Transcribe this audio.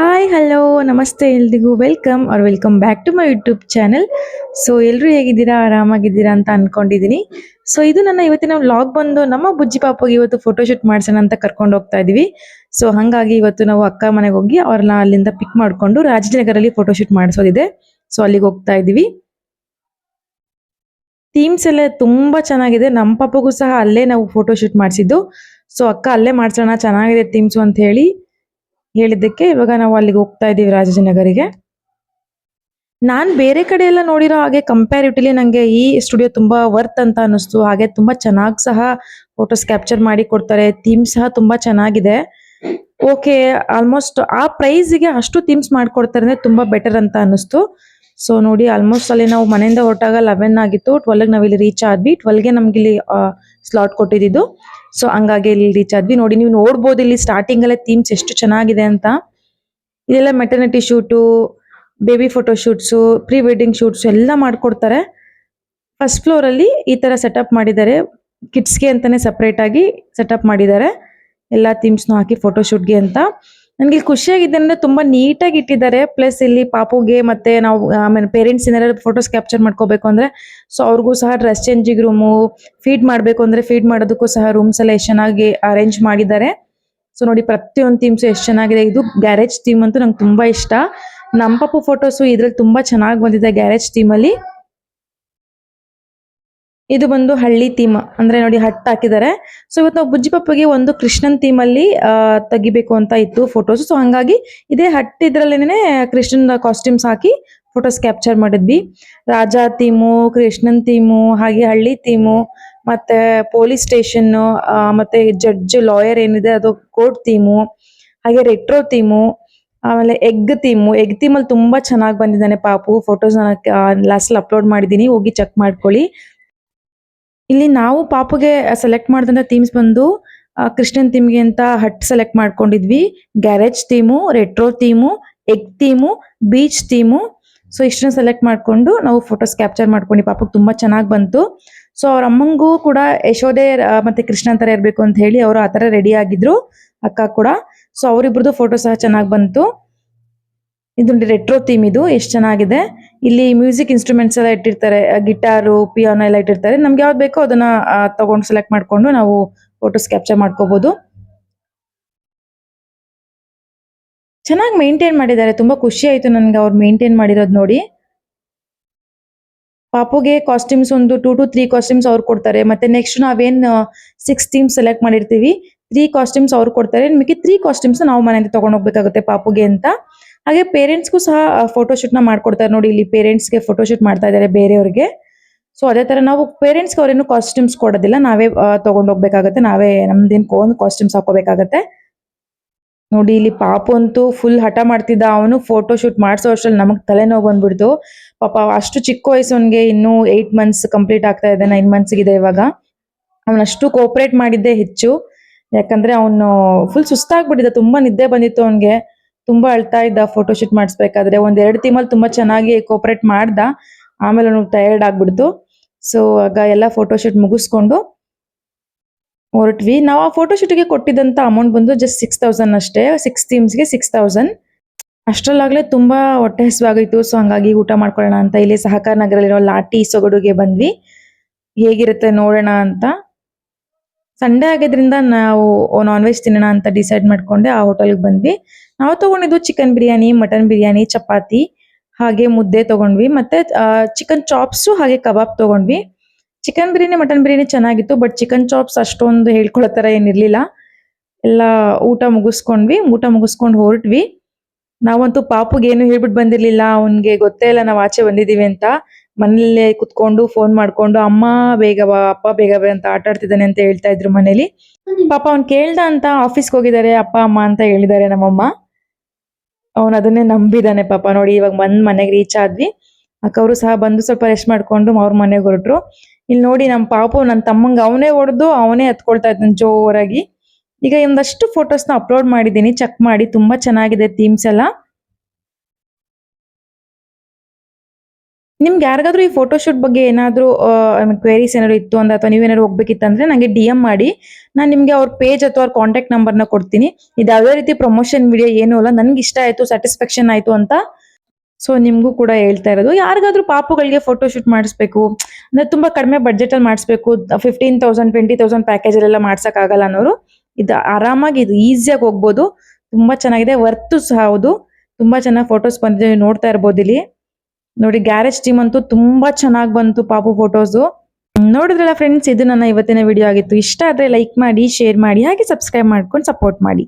Hi hello ನಮಸ್ತೆ ಎಲ್ರಿಗೂ. Welcome are welcome back to my YouTube channel so ಎಲ್ಲರೂ ಹೇಗಿದ್ದೀರಾ? ಆರಾಮಾಗಿದ್ದೀರಾ ಅಂತ ಅನ್ಕೊಂಡಿದ್ದೀನಿ ಸೊ ಇದು ನನ್ನ ಇವತ್ತಿನ ವ್ಲಾಗ್ ಬಂದು ನಮ್ಮ ಬುಜ್ಜಿ ಪಾಪಗೆ ಇವತ್ತು ಫೋಟೋಶೂಟ್ ಮಾಡ್ಸೋಣ ಅಂತ ಕರ್ಕೊಂಡು ಹೋಗ್ತಾ ಇದೀವಿ. ಸೊ ಹಾಗಾಗಿ ಇವತ್ತು ನಾವು ಅಕ್ಕ ಮನೆಗೆ ಹೋಗಿ ಅವ್ರನ್ನ ಅಲ್ಲಿಂದ ಪಿಕ್ ಮಾಡ್ಕೊಂಡು ರಾಜನಗರಲ್ಲಿ ಫೋಟೋಶೂಟ್ ಮಾಡಿಸೋದಿದೆ. ಸೊ ಅಲ್ಲಿಗೆ ಹೋಗ್ತಾ ಇದ್ದೀವಿ ಥೀಮ್ಸ್ ಎಲ್ಲ ತುಂಬಾ ಚೆನ್ನಾಗಿದೆ. ನಮ್ಮ ಪಾಪಗೂ ಸಹ ಅಲ್ಲೇ ನಾವು ಫೋಟೋಶೂಟ್ ಮಾಡಿಸಿದ್ದು. ಸೊ ಅಕ್ಕ ಅಲ್ಲೇ ಮಾಡ್ಸೋಣ, ಚೆನ್ನಾಗಿದೆ ಥೀಮ್ಸು ಅಂತ ಹೇಳಿ. ಹೇಳಿದ್ದಕ್ಕೆ ಇವಾಗ ನಾವು ಅಲ್ಲಿಗೆ ಹೋಗ್ತಾ ಇದ್ದೀವಿ ರಾಜಾಜಿನಗರಿಗೆ. ನಾನು ಬೇರೆ ಕಡೆ ಎಲ್ಲ ನೋಡಿರೋ ಹಾಗೆ ಕಂಪ್ಯಾರಿಟಿವ್ಲಿ ನನಗೆ ಈ ಸ್ಟುಡಿಯೋ ತುಂಬಾ ವರ್ತ್ ಅಂತ ಅನಿಸ್ತು ಹಾಗೆ ತುಂಬಾ ಚೆನ್ನಾಗಿ ಸಹ ಫೋಟೋಸ್ ಕ್ಯಾಪ್ಚರ್ ಮಾಡಿ ಕೊಡ್ತಾರೆ. ಥೀಮ್ ಸಹ ತುಂಬಾ ಚೆನ್ನಾಗಿದೆ. ಓಕೆ ಆಲ್ಮೋಸ್ಟ್ ಆ ಪ್ರೈಸಿಗೆ ಅಷ್ಟು ಥೀಮ್ಸ್ ಮಾಡ್ಕೊಡ್ತಾರೆ ಅಂದ್ರೆ ತುಂಬಾ ಬೆಟರ್ ಅಂತ ಅನ್ನಿಸ್ತು. ಸೊ ನೋಡಿ ಆಲ್ಮೋಸ್ಟ್ ಅಲ್ಲಿ ನಾವು ಮನೆಯಿಂದ ಹೊರಟಾಗ ಲೆವೆನ್ ಆಗಿತ್ತು. ಟ್ವೆಲ್ಗೆ ನಾವು ಇಲ್ಲಿ ರೀಚ್ ಆದ್ವಿ. ಟ್ವೆಲ್ಗೆ ನಮ್ಗೆ ಇಲ್ಲಿ ಸ್ಲಾಟ್ ಕೊಟ್ಟಿದ್ದು. ಸೊ ಹಂಗಾಗಿ ಇಲ್ಲಿ ರೀಚ್ ಆದ್ವಿ ನೋಡಿ, ನೀವು ನೋಡ್ಬೋದು ಇಲ್ಲಿ ಸ್ಟಾರ್ಟಿಂಗ್ ಅಲ್ಲೇ ಥೀಮ್ಸ್ ಎಷ್ಟು ಚೆನ್ನಾಗಿದೆ ಅಂತ. ಇದೆಲ್ಲ maternity shoot baby photo shoots pre wedding shoots ಎಲ್ಲ ಮಾಡ್ಕೊಡ್ತಾರೆ. ಫಸ್ಟ್ ಫ್ಲೋರ್ ಅಲ್ಲಿ ಈ ತರ ಸೆಟಪ್ ಮಾಡಿದ್ದಾರೆ. ಕಿಡ್ಸ್ಗೆ ಅಂತಾನೆ ಸೆಪರೇಟ್ ಆಗಿ ಸೆಟಪ್ ಮಾಡಿದ್ದಾರೆ. ಎಲ್ಲಾ ಥೀಮ್ಸ್ನು ಹಾಕಿ ಫೋಟೋ ಶೂಟ್ಗೆ ಅಂತ. ನನಗೆ ಖುಷಿಯಾಗಿದೆ ಅಂದ್ರೆ ತುಂಬಾ ನೀಟಾಗಿ ಇಟ್ಟಿದ್ದಾರೆ. ಪ್ಲಸ್ ಇಲ್ಲಿ ಪಾಪುಗೆ ಮತ್ತೆ ನಾವು ಆಮೇಲೆ ಪೇರೆಂಟ್ಸ್ ಏನಾದ್ರು ಫೋಟೋಸ್ ಕ್ಯಾಪ್ಚರ್ ಮಾಡ್ಕೋಬೇಕು ಅಂದ್ರೆ ಸೊ ಅವ್ರಿಗೂ ಸಹ ಡ್ರೆಸ್ ಚೇಂಜಿಂಗ್ ರೂಮು ಫೀಡ್ ಮಾಡಬೇಕು ಅಂದ್ರೆ ಫೀಡ್ ಮಾಡೋದಕ್ಕೂ ಸಹ ರೂಮ್ಸ್ ಎಲ್ಲ ಎಷ್ಟು ಚೆನ್ನಾಗಿ ಅರೇಂಜ್ ಮಾಡಿದ್ದಾರೆ. ಸೊ ನೋಡಿ ಪ್ರತಿಯೊಂದು ಥೀಮ್ಸ್ ಎಷ್ಟು ಚೆನ್ನಾಗಿದೆ. ಇದು ಗ್ಯಾರೇಜ್ ಥೀಮ್ ಅಂತೂ ನಂಗೆ ತುಂಬಾ ಇಷ್ಟ. ನಮ್ಮ ಪಾಪು ಫೋಟೋಸು ಇದ್ರಲ್ಲಿ ತುಂಬಾ ಚೆನ್ನಾಗಿ ಬಂದಿದೆ ಗ್ಯಾರೇಜ್ ಅಲ್ಲಿ. ಇದು ಬಂದು ಹಳ್ಳಿ ಥೀಮ್. ಅಂದ್ರೆ ನೋಡಿ ಹಟ್ ಹಾಕಿದ್ದಾರೆ. ಸೊ ಇವತ್ತು ನಾವು ಬುಜ್ಜಿ ಪಪ್ಪಗೆ ಒಂದು ಕೃಷ್ಣನ್ ಥೀಮ್ ಅಲ್ಲಿ ತೆಗಿಬೇಕು ಅಂತ ಇತ್ತು ಫೋಟೋಸ್ ಸೊ ಹಂಗಾಗಿ ಇದೇ ಹಟ್ ಇದ್ರಲ್ಲೇನೆ ಕೃಷ್ಣನ್ ಕಾಸ್ಟ್ಯೂಮ್ಸ್ ಹಾಕಿ ಫೋಟೋಸ್ ಕ್ಯಾಪ್ಚರ್ ಮಾಡಿದ್ವಿ. ರಾಜಾ ಥೀಮು, ಕೃಷ್ಣನ್ ಥೀಮು, ಹಾಗೆ ಹಳ್ಳಿ ಥೀಮು, ಮತ್ತೆ ಪೊಲೀಸ್ ಸ್ಟೇಷನ್ ಮತ್ತೆ ಜಡ್ಜ್ ಲಾಯರ್ ಏನಿದೆ ಅದು ಕೋರ್ಟ್ ಥೀಮು, ಹಾಗೆ ರೆಟ್ರೋ ಥೀಮು, ಆಮೇಲೆ ಎಗ್ ಥೀಮು. ಎಗ್ ಥೀಮಲ್ಲಿ ತುಂಬಾ ಚೆನ್ನಾಗಿ ಬಂದಿದ್ದಾನೆ ಪಾಪು. ಫೋಟೋಸ್ ಲಾಸ್ಟ್ ಅಪ್ಲೋಡ್ ಮಾಡಿದ್ದೀನಿ. ಹೋಗಿ ಚೆಕ್ ಮಾಡ್ಕೊಳ್ಳಿ. ಇಲ್ಲಿ ನಾವು ಪಾಪುಗೆ ಸೆಲೆಕ್ಟ್ ಮಾಡಿದಂಥ ಥೀಮ್ಸ್ ಬಂದು ಕ್ರಿಶ್ಚಿಯನ್ ಥೀಮ್ಗೆ ಅಂತ ಹಟ್ ಸೆಲೆಕ್ಟ್ ಮಾಡ್ಕೊಂಡಿದ್ವಿ. Garage theme retro theme egg theme beach theme so ಇಷ್ಟನ್ನ select ಮಾಡ್ಕೊಂಡು ನಾವು ಫೋಟೋಸ್ ಕ್ಯಾಪ್ಚರ್ ಮಾಡ್ಕೊಂಡು ಪಾಪಕ್ಕೆ ತುಂಬಾ ಚೆನ್ನಾಗಿ ಬಂತು. ಸೊ ಅವ್ರ ಅಮ್ಮಂಗೂ ಕೂಡ ಯಶೋದೆ ಮತ್ತೆ ಕೃಷ್ಣ ಥರ ಇರ್ಬೇಕು ಅಂತ ಹೇಳಿ ಅವರು ಆ ಥರ ರೆಡಿ ಆಗಿದ್ರು, ಅಕ್ಕ ಕೂಡ. ಸೊ ಅವರಿಬ್ರದ್ದು ಫೋಟೋ ಸಹ ಚೆನ್ನಾಗಿ ಬಂತು. ಇದು ರೆಟ್ರೋ ಥೀಮ್ ಇದು, ಎಷ್ಟು ಚೆನ್ನಾಗಿದೆ. ಇಲ್ಲಿ ಮ್ಯೂಸಿಕ್ ಇನ್ಸ್ಟ್ರೂಮೆಂಟ್ಸ್ ಎಲ್ಲ ಇಟ್ಟಿರ್ತಾರೆ ಗಿಟಾರು ಪಿಯಾನೋ ಎಲ್ಲ ಇಟ್ಟಿರ್ತಾರೆ. ನಮ್ಗೆ ಯಾವ್ದು ಬೇಕೋ ಅದನ್ನ ತಗೊಂಡು ಸೆಲೆಕ್ಟ್ ಮಾಡ್ಕೊಂಡು ನಾವು ಫೋಟೋಸ್ ಕ್ಯಾಪ್ಚರ್ ಮಾಡ್ಕೋಬಹುದು ಚೆನ್ನಾಗಿ ಮೇಂಟೈನ್ ಮಾಡಿದ್ದಾರೆ. ತುಂಬಾ ಖುಷಿ ಆಯ್ತು ನನ್ಗೆ ಅವ್ರು ಮೇಂಟೈನ್ ಮಾಡಿರೋದು ನೋಡಿ. ಪಾಪುಗೆ ಕಾಸ್ಟ್ಯೂಮ್ಸ್ ಒಂದು ಟೂ ಟು ತ್ರೀ ಕಾಸ್ಟ್ಯೂಮ್ಸ್ ಅವ್ರು ಕೊಡ್ತಾರೆ. ಮತ್ತೆ ನೆಕ್ಸ್ಟ್ ನಾವೇನ್ ಸಿಕ್ಸ್ ಥೀಮ್ಸ್ ಸೆಲೆಕ್ಟ್ ಮಾಡಿರ್ತೀವಿ ತ್ರೀ ಕಾಸ್ಟ್ಯೂಮ್ಸ್ ಅವ್ರು ಕೊಡ್ತಾರೆ. ನಿಮಗೆ ತ್ರೀ ಕಾಸ್ಟ್ಯೂಮ್ಸ್ ನಾವು ಮನೆಯಿಂದ ತಗೊಂಡ್ ಹೋಗ್ಬೇಕಾಗುತ್ತೆ ಪಾಪುಗೆ ಅಂತ. ಹಾಗೆ ಪೇರೆಂಟ್ಸ್ಗೂ ಸಹ ಫೋಟೋಶೂಟ್ನ ಮಾಡ್ಕೊಡ್ತಾರೆ. ನೋಡಿ, ಇಲ್ಲಿ ಪೇರೆಂಟ್ಸ್ಗೆ ಫೋಟೋಶೂಟ್ ಮಾಡ್ತಾ ಇದ್ದಾರೆ ಬೇರೆಯವ್ರಿಗೆ. ಸೊ ಅದೇ ತರ ನಾವು ಪೇರೆಂಟ್ಸ್ಗೆ ಅವ್ರೇನು ಕಾಸ್ಟ್ಯೂಮ್ಸ್ ಕೊಡೋದಿಲ್ಲ. ನಾವೇ ತಗೊಂಡ್ ಹೋಗ್ಬೇಕಾಗತ್ತೆ. ನಾವೇ ನಮ್ದೇನು ಒಂದು ಕಾಸ್ಟ್ಯೂಮ್ಸ್ ಹಾಕೋಬೇಕಾಗತ್ತೆ ನೋಡಿ, ಇಲ್ಲಿ ಪಾಪು ಅಂತೂ ಫುಲ್ ಹಠ ಮಾಡ್ತಿದ್ದ. ಅವನು ಫೋಟೋ ಶೂಟ್ ಮಾಡಿಸೋ ಅಷ್ಟ್ರಲ್ಲಿ ನಮಗೆ ತಲೆನೋವು ಬಂದ್ಬಿಡ್ತು. ಪಾಪ, ಅಷ್ಟು ಚಿಕ್ಕ ಅವನಿಗೆ ಇನ್ನು ಏಟ್ ಮಂತ್ಸ್ ಕಂಪ್ಲೀಟ್ ಆಗ್ತಾ ಇದೆ ನೈನ್ ಮಂತ್ಸ್ ಇದೆ ಇವಾಗ. ಅವನು ಅಷ್ಟು ಕೋಪರೇಟ್ ಮಾಡಿದ್ದೆ ಹೆಚ್ಚು. ಯಾಕಂದ್ರೆ ಅವನು ಫುಲ್ ಸುಸ್ತಾಗ್ಬಿಟ್ಟಿದ್ದ. ತುಂಬಾ ನಿದ್ದೆ ಬಂದಿತ್ತು ಅವನ್ಗೆ. ತುಂಬಾ ಅಳ್ತಾ ಇದ್ದ ಫೋಟೋ ಶೂಟ್ ಮಾಡಿಸ್ಬೇಕಾದ್ರೆ ಒಂದ್ ಎರಡು ತಿಂಗಳಲ್ಲಿ ತುಂಬಾ ಚೆನ್ನಾಗಿ ಕೋಪರೇಟ್ ಮಾಡ್ದ, ಆಮೇಲೆ ಅವ್ನು ಟಯರ್ಡ್ ಆಗ್ಬಿಡ್ತು ಸೊ ಆಗ ಎಲ್ಲ ಫೋಟೋ ಶೂಟ್ ಮುಗಿಸ್ಕೊಂಡು ಹೊರಟ್ವಿ. ನಾವು ಆ ಫೋಟೋ ಶೂಟ್ಗೆ ಕೊಟ್ಟಿದ್ದಂತ ಅಮೌಂಟ್ ಬಂದು ಜಸ್ಟ್ ಸಿಕ್ಸ್ ತೌಸಂಡ್ ಅಷ್ಟೇ. ಸಿಕ್ಸ್ ಥೀಮ್ಸ್ಗೆ ಸಿಕ್ಸ್ ತೌಸಂಡ್ ಅಷ್ಟರಲ್ಲಾಗ್ಲೇ ತುಂಬಾ ಹೊಟ್ಟೆ ಹಸಿವಾಗಿತ್ತು ಸೊ ಹಂಗಾಗಿ ಊಟ ಮಾಡ್ಕೊಳ್ಳೋಣ ಅಂತ. ಇಲ್ಲಿ ಸಹಕಾರ ನಗರಲ್ಲಿರೋ ಲಾಟಿ ಸೊಗಡುಗೆ ಬಂದ್ವಿ. ಹೇಗಿರುತ್ತೆ ನೋಡೋಣ ಅಂತ. ಸಂಡೇ ಆಗಿದ್ರಿಂದ ನಾವು ನಾನ್ ವೆಜ್ ತಿನ್ನೋಣ ಅಂತ ಡಿಸೈಡ್ ಮಾಡ್ಕೊಂಡೆ ಆ ಹೋಟೆಲ್ಗೆ ಬಂದ್ವಿ. ನಾವು ತಗೊಂಡಿದ್ದು ಚಿಕನ್ ಬಿರಿಯಾನಿ ಮಟನ್ ಬಿರಿಯಾನಿ, ಚಪಾತಿ, ಹಾಗೆ ಮುದ್ದೆ ತಗೊಂಡ್ವಿ. ಮತ್ತೆ ಚಿಕನ್ ಚಾಪ್ಸು ಹಾಗೆ ಕಬಾಬ್ ತಗೊಂಡ್ವಿ. ಚಿಕನ್ ಬಿರಿಯಾನಿ ಮಟನ್ ಬಿರಿಯಾನಿ ಚೆನ್ನಾಗಿತ್ತು ಬಟ್ ಚಿಕನ್ ಚಾಪ್ಸ್ ಅಷ್ಟೊಂದು ಹೇಳ್ಕೊಳ್ಳೋ ತರ ಏನಿರ್ಲಿಲ್ಲ. ಎಲ್ಲ ಊಟ ಮುಗಿಸ್ಕೊಂಡ್ವಿ. ಊಟ ಮುಗಿಸ್ಕೊಂಡು ಹೊರಟ್ವಿ. ನಾವಂತೂ ಪಾಪುಗೆ ಏನು ಹೇಳ್ಬಿಟ್ಟು ಬಂದಿರಲಿಲ್ಲ. ಅವನಿಗೆ ಗೊತ್ತೇ ಇಲ್ಲ, ನಾವು ಆಚೆ ಬಂದಿದೀವಿ ಅಂತ. ಮನೇಲೆ ಕುತ್ಕೊಂಡು ಫೋನ್ ಮಾಡ್ಕೊಂಡು, ಅಮ್ಮ, ಬೇಗ ಬಾ, ಅಪ್ಪ ಬೇಗ ಬಾ ಅಂತ ಆಟ ಆಡ್ತಿದ್ದಾನೆ ಅಂತ ಹೇಳ್ತಾ ಇದ್ರು ಮನೇಲಿ. ಪಾಪ ಅವ್ನ್ ಕೇಳ್ದ ಅಂತ ಆಫೀಸ್ಗೆ ಹೋಗಿದ್ದಾರೆ, ಅಪ್ಪ, ಅಮ್ಮ ಅಂತ ಹೇಳಿದ್ದಾರೆ ನಮ್ಮಮ್ಮ. ಅವನ್ ಅದನ್ನೇ ನಂಬಿದಾನೆ ಪಾಪ. ನೋಡಿ, ಇವಾಗ ಬಂದ್ ಮನೆಗೆ ರೀಚ್ ಆದ್ವಿ. ಅಕ್ಕವರು ಸಹ ಬಂದು ಸ್ವಲ್ಪ ರೆಸ್ಟ್ ಮಾಡ್ಕೊಂಡು ಅವ್ರ ಮನೆಗೆ ಹೊರಟ್ರು. ಇಲ್ಲಿ ನೋಡಿ ನಮ್ಮ ಪಾಪು ನನ್ನ ತಮ್ಮಂಗ ಅವನೇ ಹೊಡೆದು ಅವನೇ ಹತ್ಕೊಳ್ತಾ ಇದ್ದಾನೆ ಜೋರಾಗಿ. ಈಗ ಒಂದಷ್ಟು ಫೋಟೋಸ್ನ ಅಪ್ಲೋಡ್ ಮಾಡಿದ್ದೀನಿ ಚೆಕ್ ಮಾಡಿ. ತುಂಬಾ ಚೆನ್ನಾಗಿದೆ ಥೀಮ್ಸ್ ಎಲ್ಲ. ನಿಮ್ಗೆ ಯಾರಿಗಾದ್ರೂ ಈ ಫೋಟೋಶೂಟ್ ಬಗ್ಗೆ ಏನಾದರೂ ಕ್ವೇರೀಸ್ ಏನಾದ್ರು ಇತ್ತು ಅಂದ್ರೆ ಅಥವಾ ನೀವೇನಾದ್ರು ಹೋಗ್ಬೇಕಿತ್ತಂದ್ರೆ ನನಗೆ ಡಿ ಎಂ ಮಾಡಿ. ನಾನು ನಿಮಗೆ ಅವ್ರ ಪೇಜ್ ಅಥವಾ ಅವ್ರ ಕಾಂಟ್ಯಾಕ್ಟ್ ನಂಬರ್ನ ಕೊಡ್ತೀನಿ. ಇದು ಯಾವುದೇ ರೀತಿ ಪ್ರಮೋಷನ್ ವಿಡಿಯೋ ಏನೂ ಅಲ್ಲ ನನಗೆ ಇಷ್ಟ ಆಯಿತು ಸ್ಯಾಟಿಸ್ಫ್ಯಾಕ್ಷನ್ ಆಯಿತು ಅಂತ ಸೊ ನಿಮಗೂ ಕೂಡ ಹೇಳ್ತಾ ಇರೋದು. ಯಾರಿಗಾದ್ರೂ ಪಾಪುಗಳಿಗೆ ಫೋಟೋಶೂಟ್ ಮಾಡಿಸ್ಬೇಕು, ಅಂದ್ರೆ ತುಂಬಾ ಕಡಿಮೆ ಬಜೆಟ್ ಅಲ್ಲಿ ಮಾಡಿಸ್ಬೇಕು fifteen thousand twenty thousand package ಮಾಡ್ಸೋಕ್ಕಾಗಲ್ಲ ಅನ್ನೋರು, ಇದು ಆರಾಮಾಗಿ ಇದು ಈಸಿಯಾಗಿ ಹೋಗ್ಬೋದು. ತುಂಬಾ ಚೆನ್ನಾಗಿದೆ ವರ್ತು ಸಹ ಹೌದು. ತುಂಬಾ ಚೆನ್ನಾಗಿ ಫೋಟೋಸ್ ಬಂದಿದೆ ನೋಡ್ತಾ ಇರ್ಬೋದು ಇಲ್ಲಿ. ನೋಡಿ, ಗ್ಯಾರೇಜ್ ಟೀಮ್ ಅಂತೂ ತುಂಬಾ ಚೆನ್ನಾಗಿ ಬಂತು ಪಾಪು ಫೋಟೋಸು ನೋಡಿದ್ರಲ್ಲ ಫ್ರೆಂಡ್ಸ್ ಇದು ನನ್ನ ಇವತ್ತಿನ ವಿಡಿಯೋ ಆಗಿತ್ತು. ಇಷ್ಟ ಆದ್ರೆ ಲೈಕ್ ಮಾಡಿ ಶೇರ್ ಮಾಡಿ, ಹಾಗೆ ಸಬ್ಸ್ಕ್ರೈಬ್ ಮಾಡ್ಕೊಂಡು ಸಪೋರ್ಟ್ ಮಾಡಿ.